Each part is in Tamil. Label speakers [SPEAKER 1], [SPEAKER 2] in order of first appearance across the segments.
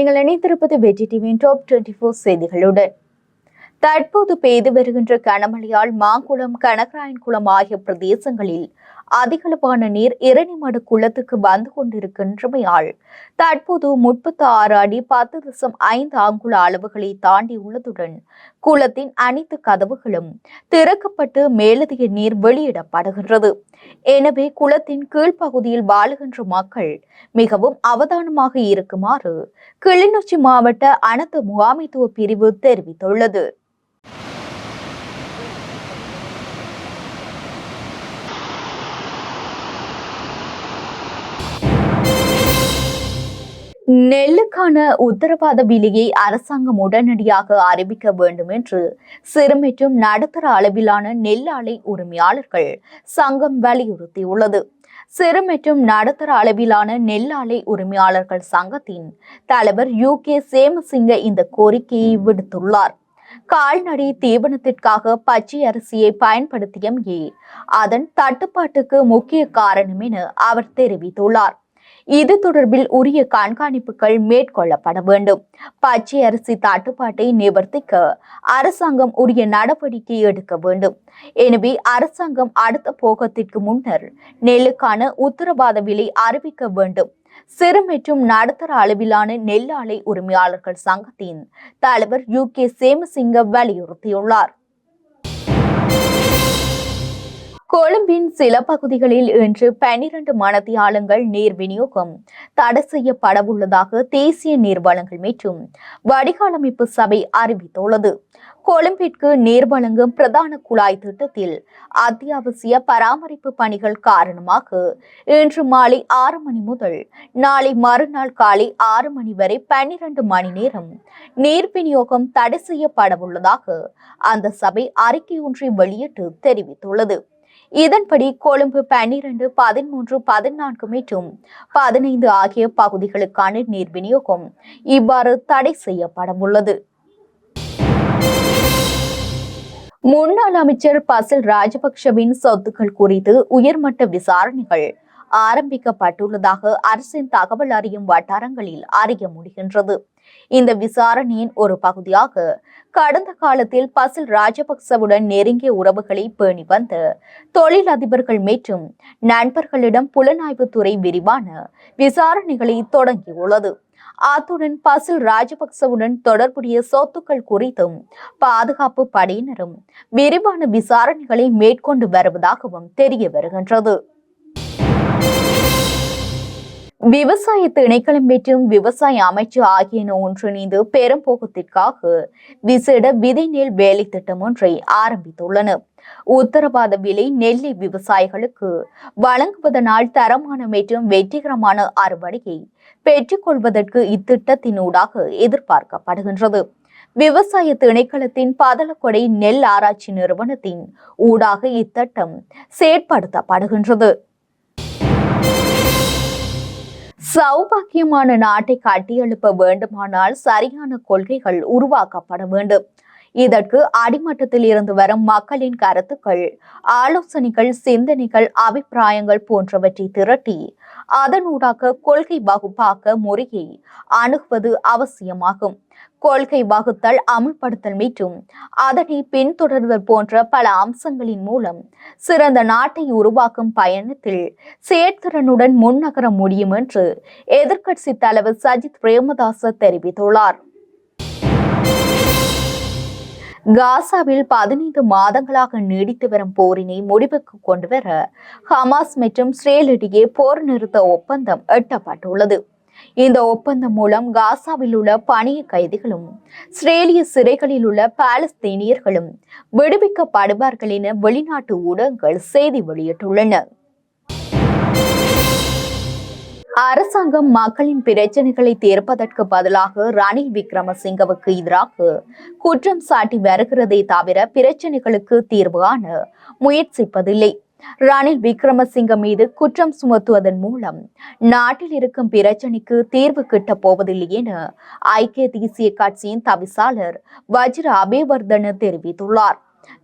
[SPEAKER 1] நீங்கள் இணைந்திருப்பது வெற்றி டிவியின் டாப் டுவெண்டி ஃபோர் செய்திகளுடன். தற்போது பெய்து வருகின்ற கனமழையால் மாங்குளம் கனகராயன்குளம் ஆகிய பிரதேசங்களில் அதிகளவான நீர் இரணிமடு குளத்துக்கு வந்து கொண்டிருக்கின்றமையால் தற்போது முப்பத்தி ஆறு அடி பத்து தசம் ஐந்து அங்குல அளவுகளை தாண்டி உள்ளதுடன் குளத்தின் அனைத்து கதவுகளும் திறக்கப்பட்டு மேலதிக நீர் வெளியிடப்படுகின்றது. எனவே குளத்தின் கீழ்ப்பகுதியில் வாழுகின்ற மக்கள் மிகவும் அவதானமாக இருக்குமாறு கிளிநொச்சி மாவட்ட அனைத்து முகாமைத்துவ பிரிவு தெரிவித்துள்ளது. நெல்லுக்கான உத்தரவாத விலையை அரசாங்கம் உடனடியாக அறிவிக்க வேண்டும் என்று சிறு மற்றும் நடுத்தர அளவிலான நெல் ஆலை உரிமையாளர்கள் சங்கம் வலியுறுத்தியுள்ளது. சிறு மற்றும் நடுத்தர அளவிலான நெல் ஆலை உரிமையாளர்கள் சங்கத்தின் தலைவர் யூ. கே. சேமசிங்க இந்த கோரிக்கையை விடுத்துள்ளார். கால்நடை தீவனத்திற்காக பச்சை அரிசியை பயன்படுத்தியமையே அதன் தட்டுப்பாட்டுக்கு முக்கிய காரணம் என அவர் தெரிவித்துள்ளார். இது தொடர்பில் உரிய கண்காணிப்புகள் மேற்கொள்ளப்பட வேண்டும். பச்சை அரிசி தட்டுப்பாட்டை நிவர்த்திக்க அரசாங்கம் உரிய நடவடிக்கை எடுக்க வேண்டும். எனவே அரசாங்கம் அடுத்த போகத்திற்கு முன்னர் நெல்லுக்கான உத்தரவாத விலை அறிவிக்க வேண்டும். சிறு மற்றும் நடுத்தர அளவிலான நெல் ஆலை உரிமையாளர்கள் சங்கத்தின் தலைவர் யு கே சேமசிங்க வலியுறுத்தியுள்ளார். கொழும்பின் சில பகுதிகளில் இன்று பனிரண்டு மணத்தியாலங்கள் நீர் விநியோகம் தடை செய்யப்படவுள்ளதாக தேசிய நீர் வழங்கல் மற்றும் வடிகாலமைப்பு சபை அறிவித்துள்ளது. கொழும்பிற்கு நீர் வழங்கும் பிரதான குழாய் திட்டத்தில் அத்தியாவசிய பராமரிப்பு பணிகள் காரணமாக இன்று மாலை ஆறு மணி முதல் நாளை மறுநாள் காலை ஆறு மணி வரை பன்னிரண்டு மணி நேரம் நீர் விநியோகம் தடை செய்யப்படவுள்ளதாக அந்த சபை அறிக்கை ஒன்றை வெளியிட்டு தெரிவித்துள்ளது. இதன்படி கொழும்பு பன்னிரண்டு பதிமூன்று பதினான்கு மற்றும் பதினைந்து ஆகிய பகுதிகளுக்கான நீர் விநியோகம் இவ்வாறு தடை செய்யப்படவுள்ளது. முன்னாள் அமைச்சர் பசில் ராஜபக்ஷவின் சொத்துக்கள் குறித்து உயர்மட்ட விசாரணைகள் ஆரம்பிக்கப்பட்டுள்ளதாக அரசின் தகவல் அறியும் வட்டாரங்களில் அறிய முடிகின்றது. இந்த விசாரணையின் ஒரு பகுதியாக கடந்த காலத்தில் பசில் ராஜபக்சவுடன் நெருங்கிய உறவுகளை பேணி வந்த தொழிலதிபர்கள் மற்றும் நண்பர்களிடம் புலனாய்வுத்துறை விரிவான விசாரணைகளை தொடங்கியுள்ளது. அத்துடன் பசில் ராஜபக்சவுடன் தொடர்புடைய சொத்துக்கள் குறித்தும் பாதுகாப்பு படையினரும் விரிவான விசாரணைகளை மேற்கொண்டு வருவதாகவும் தெரிய வருகின்றது. விவசாயத்து இணைக்களம் மற்றும் விவசாய அமைச்சு ஆகியன ஒன்றிணைந்து பெரும்போக்கத்திற்காக விசேட விதை நெல் வேலை திட்டம் ஒன்றை ஆரம்பித்துள்ளன. உத்தரவாத விலை நெல்லை விவசாயிகளுக்கு வழங்குவதனால் தரமான மற்றும் வெற்றிகரமான அறுவடையை பெற்றுக்கொள்வதற்கு இத்திட்டத்தினூடாக எதிர்பார்க்கப்படுகின்றது. விவசாய திணைக்களத்தின் பதலக்கொடை நெல் ஆராய்ச்சி நிறுவனத்தின் ஊடாக இத்திட்டம் செயற்படுத்தப்படுகின்றது. சௌபாக்கியமான நாட்டை கட்டியெழுப்ப வேண்டுமானால் சரியான கொள்கைகள் உருவாக்கப்பட வேண்டும். இதற்கு அடிமட்டத்தில் இருந்து வரும் மக்களின் கருத்துக்கள் ஆலோசனைகள் சிந்தனைகள் அபிப்பிராயங்கள் போன்றவற்றை திரட்டி அதனூடாக கொள்கை வகுப்பாக்க முறையை அணுகுவது அவசியமாகும். கொள்கை வகுத்தல் அமுல்படுத்தல் மற்றும் அதனை பின்தொடர்தல் போன்ற பல அம்சங்களின் மூலம் சிறந்த நாட்டை உருவாக்கும் பயணத்தில் செயற்திறனுடன் முன்னகர முடியும் என்று எதிர்க்கட்சி தலைவர் சஜித் பிரேமதாச தெரிவித்துள்ளார். காசாவில் பதினைந்து மாதங்களாக நீடித்து வரும் போரினை முடிவுக்கு கொண்டுவர ஹமாஸ் மற்றும் இஸ்ரேல் இடையே போர் நிறுத்த ஒப்பந்தம் எட்டப்பட்டுள்ளது. இந்த ஒப்பந்தம் மூலம் காசாவில் உள்ள பணிய கைதிகளும் இஸ்ரேலிய சிறைகளில் உள்ள பாலஸ்தீனியர்களும் விடுவிக்கப்படுவார்கள் என வெளிநாட்டு ஊடகங்கள் செய்தி வெளியிட்டுள்ளன. அரசாங்கம் மக்களின் பிரச்சனைகளை தீர்ப்பதற்கு பதிலாக ரணில் விக்ரமசிங்கவுக்கு எதிராக குற்றம் சாட்டி வருகிறதே தவிர பிரச்சனைகளுக்கு தீர்வு காண முயற்சிப்பதில்லை. ரணில் விக்ரமசிங்க மீது குற்றம் சுமத்துவதன் மூலம் நாட்டில் இருக்கும் பிரச்சனைக்கு தீர்வு கிட்ட போவதில்லை என ஐக்கிய தேசிய கட்சியின் தவிசாளர் வஜ்ர அபேவர்தன தெரிவித்துள்ளார்.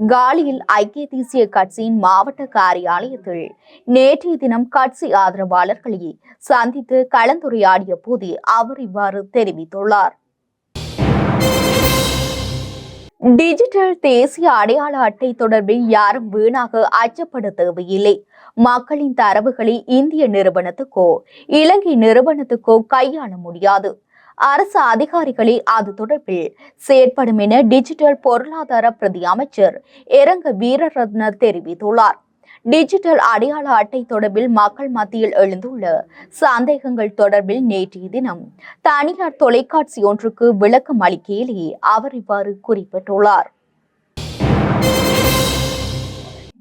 [SPEAKER 1] காலியில் ஐக்கிய தேசிய கட்சியின் மாவட்ட காரியாலயத்தில் நேற்றைய தினம் கட்சி ஆதரவாளர்களை சந்தித்து கலந்துரையாடிய போது அவர் இவ்வாறு தெரிவித்துள்ளார். டிஜிட்டல் தேசிய அடையாள அட்டை தொடர்பில் யாரும் வீணாக அச்சப்பட தேவையில்லை. மக்களின் தரவுகளை இந்திய நிறுவனத்துக்கோ இலங்கை நிறுவனத்துக்கோ கையாள முடியாது. அரசு அதிகாரிகளே அது தொடர்பில் செயற்படும் என டிஜிட்டல் பொருளாதார பிரதி அமைச்சர் இரங்க வீரரத்ன தெரிவித்துள்ளார். டிஜிட்டல் அடையாள அட்டை தொடர்பில் மக்கள் மத்தியில் எழுந்துள்ள சந்தேகங்கள் தொடர்பில் நேற்றைய தினம் தனியார் தொலைக்காட்சி ஒன்றுக்கு விளக்கம் அளிக்கையிலேயே அவர் இவ்வாறு குறிப்பிட்டுள்ளார்.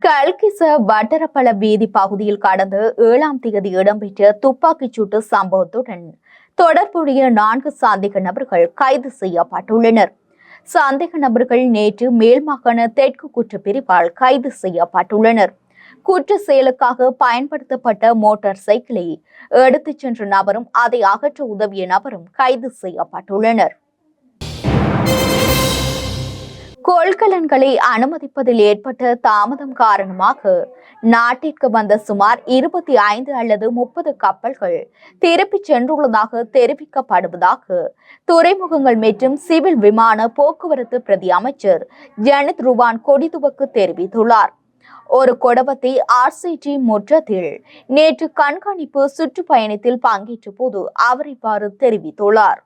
[SPEAKER 1] கல்கிச வட்டரப்பள வீதி பகுதியில் கடந்த ஏழாம் தேதி இடம்பெற்ற துப்பாக்கிச் சூட்டு சம்பவத்துடன் தொடர்புடைய நான்கு சந்தேக நபர்கள் கைது செய்யப்பட்டுள்ளனர். சந்தேக நபர்கள் நேற்று மேல்மாகாண தெற்கு குற்றப்பிரிவால் கைது செய்யப்பட்டுள்ளனர். குற்ற செயலுக்காக பயன்படுத்தப்பட்ட மோட்டார் சைக்கிளை எடுத்துச் சென்ற நபரும் அதை அகற்ற உதவிய நபரும் கைது செய்யப்பட்டுள்ளனர். கொள்கலன்களை அனுமதிப்பதில் ஏற்பட்ட தாமதம் காரணமாக நாட்டிற்கு வந்த சுமார் இருபத்தி ஐந்து அல்லது முப்பது கப்பல்கள் திருப்பிச் சென்றுள்ளதாக தெரிவிக்கப்படுவதாக துறைமுகங்கள் மற்றும் சிவில் விமான போக்குவரத்து பிரதி அமைச்சர் ஜனித் ருவான் கொடிதுவக்கு தெரிவித்துள்ளார். ஒரு கொடவத்தை ஆர்சிடி முற்றத்தில் நேற்று கண்காணிப்பு சுற்றுப்பயணத்தில் பங்கேற்ற போது அவர் இவ்வாறு தெரிவித்துள்ளார்.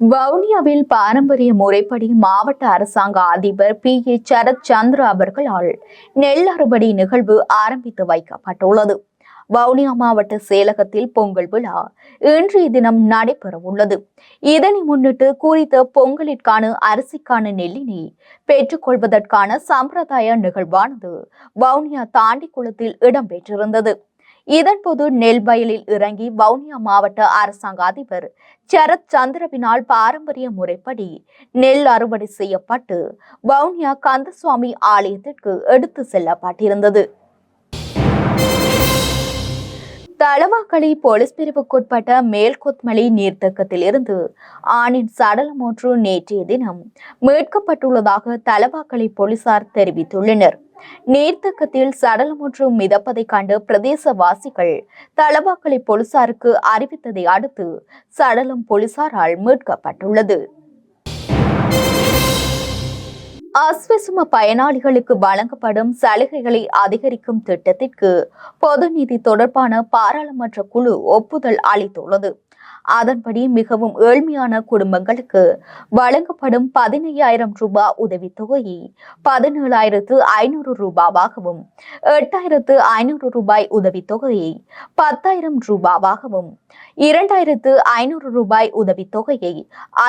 [SPEAKER 1] வவுனியாவில் பாரம்பரிய முறைப்படி மாவட்ட அரசாங்க அதிபர் பி. ஏ. சரத் சந்திர அவர்களால் நெல் அறுவடை நிகழ்வு ஆரம்பித்து வைக்கப்பட்டுள்ளது. வவுனியா மாவட்ட செயலகத்தில் பொங்கல் விழா இன்றைய தினம் நடைபெற உள்ளது. இதனை முன்னிட்டு குறித்த பொங்கலிற்கான அரிசிக்கான நெல்லினை பெற்றுக்கொள்வதற்கான சம்பிரதாய நிகழ்வானது வவுனியா தாண்டிக்குளத்தில் இடம்பெற்றிருந்தது. இதன்போது நெல் வயலில் இறங்கி வவுனியா மாவட்ட அரசாங்க அதிபர் சரத் சந்திரவினால் பாரம்பரிய முறைப்படி நெல் அறுவடை செய்யப்பட்டு வவுனியா கந்தசுவாமி ஆலயத்திற்கு எடுத்து செல்லப்பட்டிருந்தது. தளவாக்களி போலீஸ் பிரிவுக்குட்பட்ட மேல்கொத்மலை நீர்த்தக்கத்தில் இருந்து ஆணின் சடலம் ஒன்று நேற்றைய தினம் மீட்கப்பட்டுள்ளதாக தளவாக்களி போலீசார் தெரிவித்துள்ளனர். நீர்த்தக்கத்தில் சடலம் ஒன்று மிதப்பதைக் கண்டு பிரதேசவாசிகள் தளவாக்களி போலீசாருக்கு அறிவித்ததை அடுத்து சடலம் போலீசாரால் மீட்கப்பட்டுள்ளது. அஸ்வசும பயனாளிகளுக்கு வழங்கப்படும் சலுகைகளை அதிகரிக்கும் திட்டத்திற்கு பொது நிதி தொடர்பான பாராளுமன்ற குழு ஒப்புதல் அளித்துள்ளது. அதன்படி மிகவும் ஏழ்மையான குடும்பங்களுக்கு வழங்கப்படும் பதினையாயிரம் ரூபாய் உதவித்தொகை பதினேழாயிரத்து ஐநூறு ரூபாவாகவும் எட்டாயிரத்து ஐநூறு ரூபாய் உதவித்தொகையை பத்தாயிரம் ரூபாவாகவும் இரண்டாயிரத்து ஐநூறு ரூபாய் உதவித்தொகையை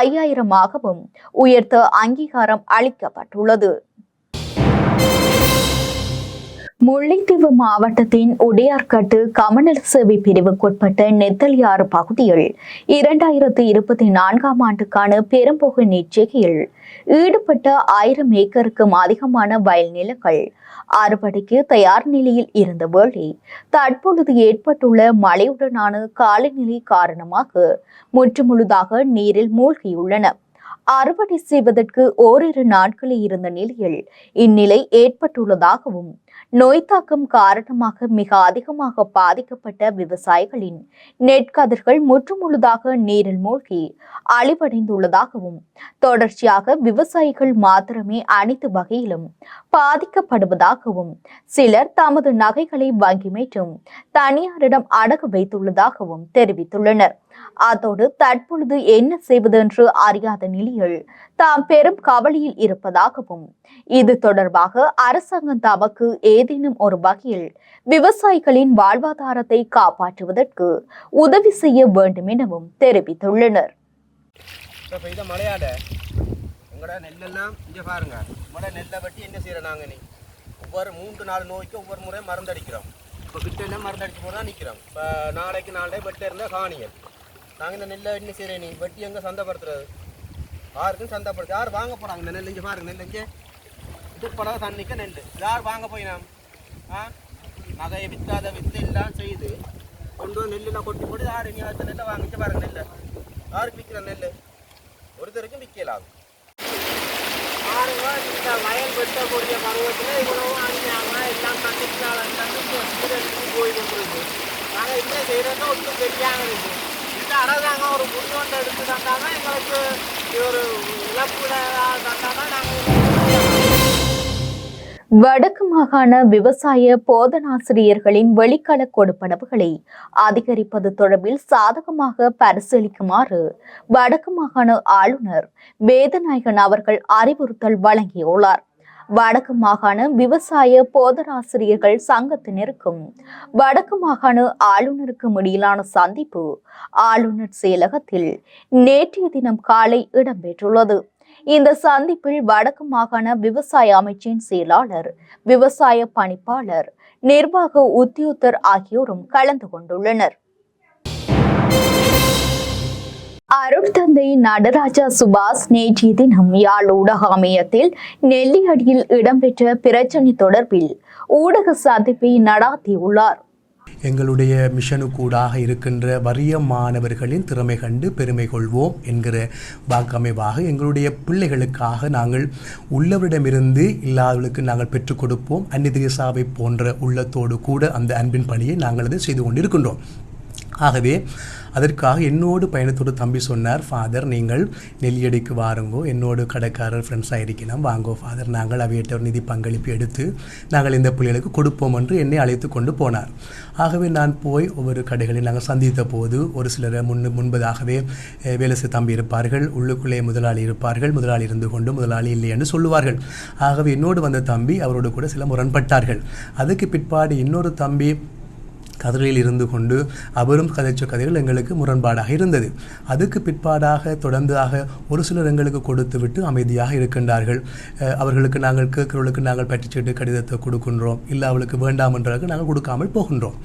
[SPEAKER 1] ஐயாயிரமாகவும் உயர்த்த அங்கீகாரம் அளிக்கப்பட்டுள்ளது. முல்லைத்தீவு மாவட்டத்தின் உடையார்கட்டு கமநல சேவை பிரிவுக்குட்பட்ட நெத்தலியாறு பகுதியில் இரண்டாயிரத்து இருபத்தி நான்காம் ஆண்டுக்கான பெரும்பொகு நிச்சயிக்கையில் ஈடுபட்ட ஆயிரம் ஏக்கருக்கும் அதிகமான வயல் நிலங்கள் அறுவடைக்கு தயார் நிலையில் இருந்த வேளை தற்பொழுது ஏற்பட்டுள்ள மழையுடனான காலநிலை காரணமாக முற்றுமுழுதாக நீரில் மூழ்கியுள்ளன. அறுவடை செய்வதற்கு ஓரிரு நாட்களே இருந்த நிலையில் இந்நிலை ஏற்பட்டுள்ளதாகவும் நோய் தாக்கம் காரணமாக மிக அதிகமாக பாதிக்கப்பட்ட விவசாயிகளின் நெற்கதிர்கள் முற்றுமுழுதாக நீரில் மூழ்கி அழிவடைந்துள்ளதாகவும் தொடர்ச்சியாக விவசாயிகள் மாத்திரமே அனைத்து வகையிலும் பாதிக்கப்படுவதாகவும் சிலர் தமது நகைகளை வங்கி மீட்டும் தனியாரிடம் அடகு வைத்துள்ளதாகவும் தெரிவித்துள்ளனர். அதோடு தற்பொழுது என்ன செய்வது என்று அறியாத நிலையில் தாம் பெரும் கவலையில் இருப்பதாகவும் இது தொடர்பாக அரசாங்கம் தமக்கு ஏதேனும் ஒரு வகையில் விவசாயிகளின் வாழ்வாதாரத்தை காப்பாற்றுவதற்கு உதவி செய்ய வேண்டும் எனவும் தெரிவித்துள்ளனர்
[SPEAKER 2] உங்களோட நெல்லெல்லாம் இங்கே பாருங்க. உங்களோட நெல்லை என்ன செய்கிறோம் நாங்கள் நீ ஒவ்வொரு மூன்று நாலு நோய்க்கு ஒவ்வொரு முறை மருந்தடிக்கிறோம். இப்போ கிட்ட மருந்தடிச்சு போட்டு நிற்கிறோம் இப்போ நாளைக்கு நாளே வெட்ட இருந்தால் காணிகள். நாங்கள் இந்த நெல்லை என்ன செய்கிறேன் நீ. வெட்டி எங்கே சந்தைப்படுத்துறது? யாருக்கும் சந்தைப்படுத்து யார் வாங்க போகிறாங்க இந்த நெல் இங்கே பாருங்க நெல் இங்கே. இது தண்ணிக்க நெல். யார் வாங்க போய் நாம்? ஆ? நகையை விற்றாத வித்து எல்லாம் செய்து கொண்டு வந்து நெல்லாம் கொட்டி போட்டு யார் அடுத்த நெல்லை வாங்கிட்டு பாருங்க நெல் யாருக்கு விற்கிற நெல் ஒருத்தருக்கும் விற்கலாம்
[SPEAKER 3] பாருங்க இந்த வயல் வெட்டக்கூடிய பருவத்தில் இவ்வளவு அநியாயமா எல்லாம் கண்டிப்பாளர் கண்டிப்பாக போய் கொண்டிருக்கு. நாங்கள் என்ன செய்யறதோ ஒன்றும் தெரியாமல் இருக்குது இந்த அரசாங்கம் ஒரு முடிவொன்றை எடுத்து தந்தாதான் எங்களுக்கு ஒரு இழப்பு தந்தாதான் நாங்கள்
[SPEAKER 1] வடக்கு மாகாண விவசாய போதனாசிரியர்களின் வெளிக்கள கொடுப்பனவுகளை அதிகரிப்பது தொடர்பில் சாதகமாக பரிசீலிக்குமாறு வடக்கு மாகாண ஆளுநர் வேதநாயகன் அவர்கள் அறிவுறுத்தல் வழங்கியுள்ளார். வடக்கு மாகாண விவசாய போதராசிரியர்கள் சங்கத்தினருக்கும் வடக்கு மாகாண ஆளுநருக்கும் இடையிலான சந்திப்பு ஆளுநர் செயலகத்தில் நேற்றைய தினம் காலை இடம்பெற்றுள்ளது. இந்த சந்திப்பில் வடக்கு மாகாண விவசாய அமைச்சின் செயலாளர் விவசாய பணிப்பாளர் நிர்வாக உத்தியோத்தர் ஆகியோரும் கலந்து கொண்டுள்ளனர். அருட்தந்தை நடராஜா சுபாஷ் நேற்றைய தினம் யாழ் ஊடக அமையத்தில் நெல்லியடியில் இடம்பெற்ற பிரச்சனை தொடர்பில் ஊடக சந்திப்பை நடாத்தியுள்ளார்
[SPEAKER 4] எங்களுடைய மிஷனுக்கூடாக இருக்கின்ற வறிய மாணவர்களின் திறமை கண்டு பெருமை கொள்வோம் என்கிற வாக்கமைவாக எங்களுடைய பிள்ளைகளுக்காக நாங்கள் உள்ளவரிடமிருந்து இல்லாதவர்களுக்கு நாங்கள் பெற்றுக் கொடுப்போம். அந்நிதேசாவை போன்ற உள்ளத்தோடு கூட அந்த அன்பின் பணியை நாங்கள் அதை செய்து கொண்டிருக்கின்றோம். ஆகவே அதற்காக என்னோடு பயணத்தோடு தம்பி சொன்னார் ஃபாதர் நீங்கள் நெல்லியடிக்கு வாருங்கோ. என்னோடு கடைக்காரர் ஃப்ரெண்ட்ஸாக இருக்கணும் வாங்கோ ஃபாதர் நாங்கள் அவையிட்ட ஒரு நிதி பங்களிப்பு எடுத்து நாங்கள் இந்த பிள்ளைகளுக்கு கொடுப்போம் என்று என்னை அழைத்து கொண்டு போனார். ஆகவே நான் போய் ஒவ்வொரு கடைகளில் நாங்கள் சந்தித்த போது ஒரு சிலர் முன் முன்பதாகவே வேலை செய்ய தம்பி இருப்பார்கள். உள்ளுக்குள்ளே முதலாளி இருப்பார்கள். முதலாளி இருந்து கொண்டு முதலாளி இல்லை என்று சொல்லுவார்கள். ஆகவே என்னோடு வந்த தம்பி அவரோடு கூட சில முரண்பட்டார்கள். அதுக்கு பிற்பாடு இன்னொரு தம்பி கதிரையில் இருந்து கொண்டு அவரும் கதைச்ச கதைகள் எங்களுக்கு முரண்பாடாக இருந்தது. அதுக்கு பிற்பாடாக தொடர்ந்ததாக ஒரு சிலர் எங்களுக்கு கொடுத்து விட்டு அமைதியாக இருக்கின்றார்கள். அவர்களுக்கு நாங்கள் கேட்கிறவர்களுக்கு நாங்கள் பற்றிச்சிட்டு கடிதத்தை கொடுக்கின்றோம். இல்லை அவளுக்கு வேண்டாம் என்றார்கள் நாங்கள் கொடுக்காமல் போகின்றோம்.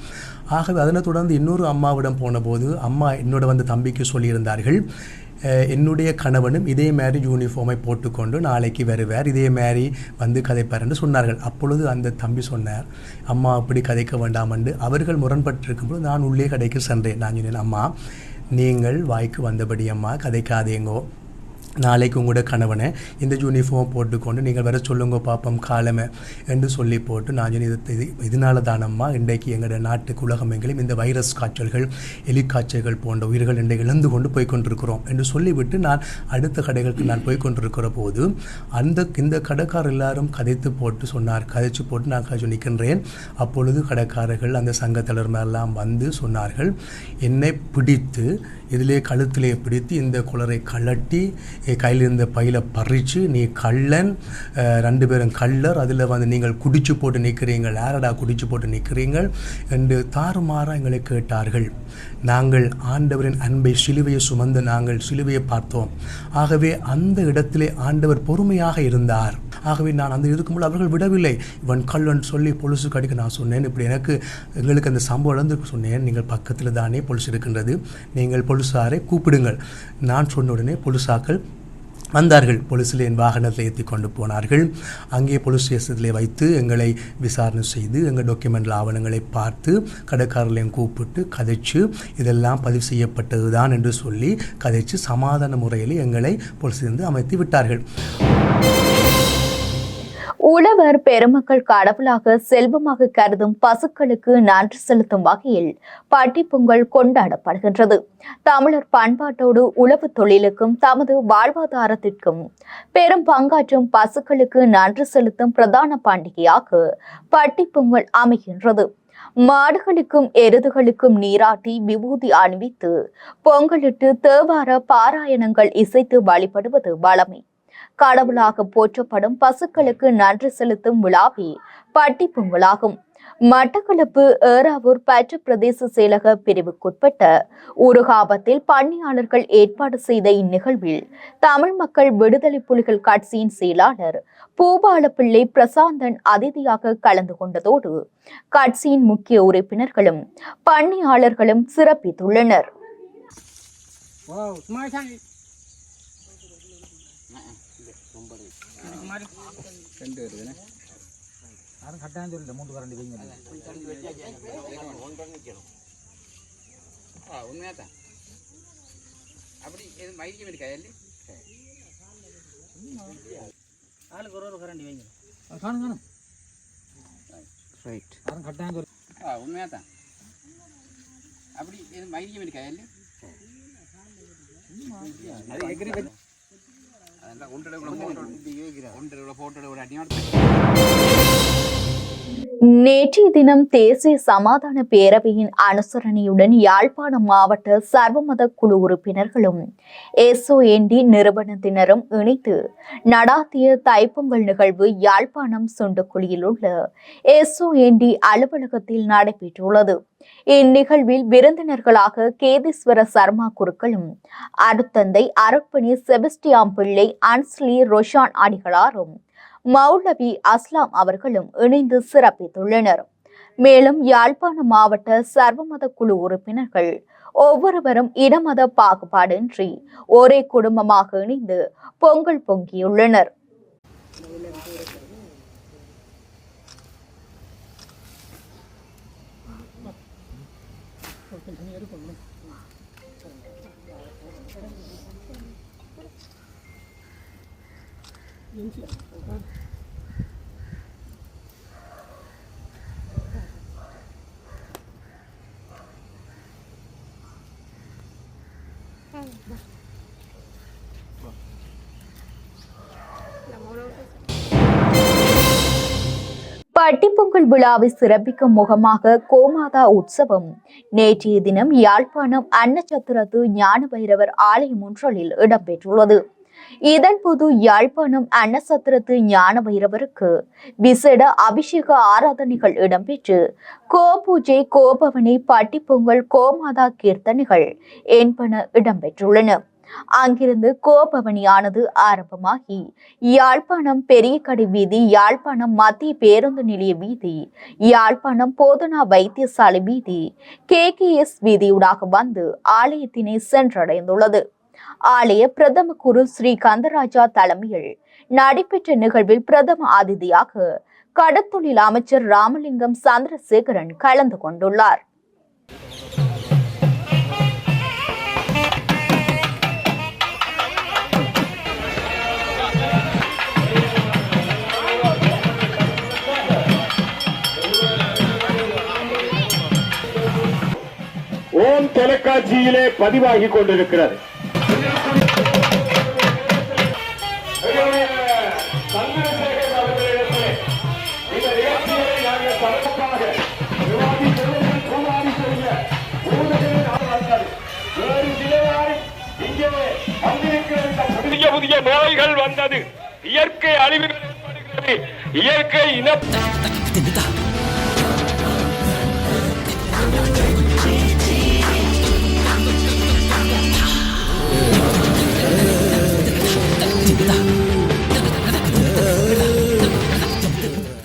[SPEAKER 4] ஆகவே அதனை தொடர்ந்து இன்னொரு அம்மாவிடம் போனபோது அம்மா என்னோட வந்து தம்பிக்கு சொல்லியிருந்தார்கள். என்னுடைய கணவனும் இதே மாதிரி யூனிஃபார்மை போட்டுக்கொண்டு நாளைக்கு வருவார். இதே மாதிரி வந்து கதைப்பார் என்று சொன்னார்கள். அப்பொழுது அந்த தம்பி சொன்னார் அம்மா அப்படி கதைக்க வேண்டாம் என்று. அவர்கள் முரண்பட்டிருக்கும்போது நான் உள்ளே கடைக்கு சென்றேன். நான் சொன்னேன் அம்மா நீங்கள் வாய்க்கு வந்தபடி அம்மா கதைக்காதேங்கோ. நாளைக்கு உங்களோட கணவனை இந்த யூனிஃபார்ம் போட்டுக்கொண்டு நீங்கள் வர சொல்லுங்க பாப்பம் காலமே என்று சொல்லி போட்டு நான் இது இது இதனால தானம்மா இன்றைக்கு எங்களோட நாட்டுக்கு உலகம் எங்களையும் இந்த வைரஸ் காய்ச்சல்கள் எலிக்காய்ச்சல்கள் போன்ற உயிர்கள் இன்றைக்கு இழந்து கொண்டு போய்கொண்டிருக்கிறோம் என்று சொல்லிவிட்டு நான் அடுத்த கடைகளுக்கு நான் போய்கொண்டிருக்கிற போது அந்த இந்த கடைக்காரர் எல்லாரும் கதைத்து போட்டு சொன்னார் கதைச்சு போட்டு நான் கதைச்சு நிற்கின்றேன். அப்பொழுது கடைக்காரர்கள் அந்த சங்கத்தலர் மேலாம் வந்து சொன்னார்கள் என்னை பிடித்து இதிலே கழுத்திலே பிடித்து இந்த குளரை கழட்டி கையில் இருந்த பையில பறித்து நீ கள்ளன் ரெண்டு பேரும் கள்ளர் அதில் வந்து நீங்கள் குடிச்சு போட்டு நிற்கிறீங்கள் ஆரடா குடிச்சு போட்டு நிற்கிறீங்கள் என்று தாறுமாறாக எங்களை கேட்டார்கள். நாங்கள் ஆண்டவரின் அன்பை சிலுவையை சுமந்து நாங்கள் சிலுவையை பார்த்தோம். ஆகவே அந்த இடத்திலே ஆண்டவர் பொறுமையாக இருந்தார். ஆகவே நான் அந்த இருக்கும்போது அவர்கள் விடவில்லை. இவன் கள்ளன் சொல்லி பொலிசு கடிக்க நான் சொன்னேன். இப்படி எனக்கு எங்களுக்கு அந்த சம்பவம் இழந்து சொன்னேன். நீங்கள் பக்கத்தில் தானே பொலிசு இருக்கின்றது. நீங்கள் பொலிசாரை கூப்பிடுங்கள். நான் சொன்ன உடனே பொலிசாக்கள் வந்தார்கள். போலீஸில் என் வாகனத்தில் ஏற்றி கொண்டு போனார்கள். அங்கே போலீஸ் ஸ்டேஷனில் வைத்து எங்களை விசாரணை செய்து எங்கள் டாக்குமெண்ட் ஆவணங்களை பார்த்து கடைக்காரர்களையும் கூப்பிட்டு கதைச்சு இதெல்லாம் பதிவு செய்யப்பட்டது தான் என்று சொல்லி கதைச்சு சமாதான முறையில் எங்களை போலீஸிலிருந்து அமைத்து விட்டார்கள்.
[SPEAKER 1] உழவர் பெருமக்கள் கடவுளாக செல்வமாக கருதும் பசுக்களுக்கு நன்றி செலுத்தும் வகையில் பட்டி பொங்கல் கொண்டாடப்படுகின்றது. தமிழர் பண்பாட்டோடு உழவு தொழிலுக்கும் தமது வாழ்வாதாரத்திற்கும் பெரும் பங்காற்றும் பசுக்களுக்கு நன்றி செலுத்தும் பிரதான பண்டிகையாக பட்டி பொங்கல் அமைகின்றது. மாடுகளுக்கும் எருதுகளுக்கும் நீராட்டி விபூதி அணிவித்து பொங்கலிட்டு தேவார பாராயணங்கள் இசைத்து வழிபடுவது வழமை கடவுளாக போற்றப்படும் பசுக்களுக்கு நன்றி செலுத்தும் விழாவே பட்டி பொங்கலாகும். மட்டக்களப்பு ஏறாவூர் பற்று பிரதேச செயலக பிரிவுக்குட்பட்ட ஊருகாபத்தில் பணியாளர்கள் ஏற்பாடு செய்த இந்நிகழ்வில் தமிழ் மக்கள் விடுதலை புலிகள் கட்சியின் செயலாளர் பூபாலப்பிள்ளை பிரசாந்தன் அதிதியாக கலந்து கொண்டதோடு கட்சியின் முக்கிய உறுப்பினர்களும் பணியாளர்களும் சிறப்பித்துள்ளனர்.
[SPEAKER 2] உண்மையாதான் அப்படி எதுவும் மயிரிக்க வேண்டிய கையில்
[SPEAKER 3] ஆளுக்கு ஒரு ஒரு கரண்டி வைங்க
[SPEAKER 5] காணும் காணும்.
[SPEAKER 2] ரைட்
[SPEAKER 5] யாரும் கட்டாங்க
[SPEAKER 6] ஆ உண்மையாக தான் அப்படி இது வைரியம் இருக்கா இல்லை அது எகிரி அதெல்லாம் ஒன்றரை ஒன்றரை கூட போட்டோ ஒரு அடியாடு
[SPEAKER 1] நேற்றைய தினம் தேசிய சமாதான பேரவையின் அனுசரணையுடன் யாழ்ப்பாணம் மாவட்ட சர்வமத குழு உறுப்பினர்களும் எஸ்ஓஎன்டி நிறுவனத்தினரும் இணைத்து நடாத்திய தைப்பொங்கல் நிகழ்வு யாழ்ப்பாணம் சுண்டுக்குழியில் உள்ள எஸ்ஓஎன்டி அலுவலகத்தில் நடைபெற்றுள்ளது. இந்நிகழ்வில் விருந்தினர்களாக கேதீஸ்வர சர்மா குருக்களும் அருத்தந்தை அருட்பணி செபஸ்டியாம் பிள்ளை அன்ஸ்லி ரொஷான் அடிகளாரும் மௌலவி அஸ்லாம் அவர்களும் இணைந்து சிறப்பித்துள்ளனர். மேலும் யாழ்ப்பாண மாவட்ட சர்வமத குழு உறுப்பினர்கள் ஒவ்வொருவரும் இடமத பாகுபாடின்றி ஒரே குடும்பமாக இணைந்து பொங்கல் பொங்கியுள்ளனர். பட்டிப்பொங்கல் விழாவை சிறப்பிக்கும் முகமாக கோமாதா உற்சவம். நேற்றைய தினம் யாழ்ப்பாணம் அன்னச்சத்திரத்து ஞான பைரவர் ஆலயம் ஒன்றலில் இடம்பெற்றுள்ளது. இதன்போது யாழ்ப்பாணம் அன்னசத்திரத்து ஞான பைரவருக்கு விசேட அபிஷேக ஆராதனைகள் இடம்பெற்று கோபூஜை கோபவனி பட்டிப்பொங்கல் கோமாதா கீர்த்தனைகள் என்பன இடம்பெற்றுள்ளன. அங்கிருந்து கோபவனியானது ஆரம்பமாகி யாழ்ப்பாணம் பெரிய கடை வீதி யாழ்ப்பாணம் மத்திய பேருந்து நிலைய வீதி யாழ்ப்பாணம் போதனா வைத்தியசாலை வீதி கே கே எஸ் வீதியூடாக வந்து ஆலயத்தினை சென்றடைந்துள்ளது. ஆலய பிரதம குரு ஸ்ரீ கந்தராஜா தலைமையில் நடைபெற்ற நிகழ்வில் பிரதம அதிதியாக கடத்தொழில் அமைச்சர் ராமலிங்கம் சந்திரசேகரன் கலந்து கொண்டுள்ளார்.
[SPEAKER 7] ஓம் தொலைக்காட்சியிலே பதிவாகி இந்த புதிய புதிய நோய்கள் வந்தது. இயற்கை அழிவுகள் ஏற்படுகிறது. இயற்கை இன